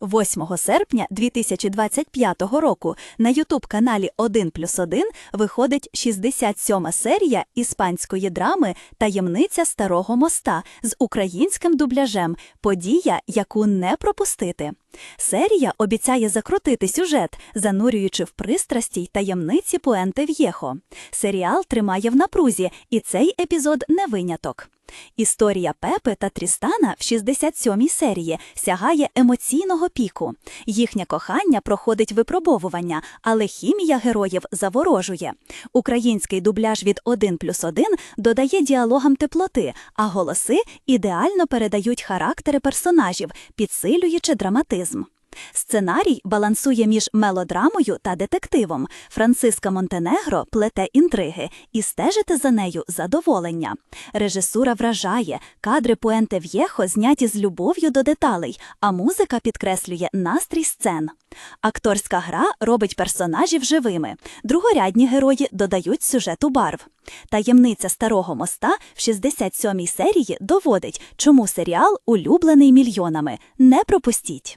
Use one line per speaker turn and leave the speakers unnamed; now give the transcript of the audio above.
8 серпня 2025 року на Ютуб-каналі 1 плюс 1 виходить 67 серія іспанської драми Таємниця Старого моста з українським дубляжем Подія, яку не пропустити. Серія обіцяє закрутити сюжет, занурюючи в пристрасті й таємниці Пуенте В'єхо. Серіал тримає в напрузі, і цей епізод не виняток. Історія Пепи та Трістана в 67-й серії сягає емоційного піку. Їхнє кохання проходить випробовування, але хімія героїв заворожує. Український дубляж від 1 плюс 1 додає діалогам теплоти, а голоси ідеально передають характери персонажів, підсилюючи драматизм. Сценарій балансує між мелодрамою та детективом. Франциска Монтенегро плете інтриги, і стежити за нею задоволення. Режисура вражає, кадри Пуенте В'єхо зняті з любов'ю до деталей, а музика підкреслює настрій сцен. Акторська гра робить персонажів живими. Другорядні герої додають сюжету барв. Таємниця старого моста в 67-й серії доводить, чому серіал улюблений мільйонами. Не пропустіть.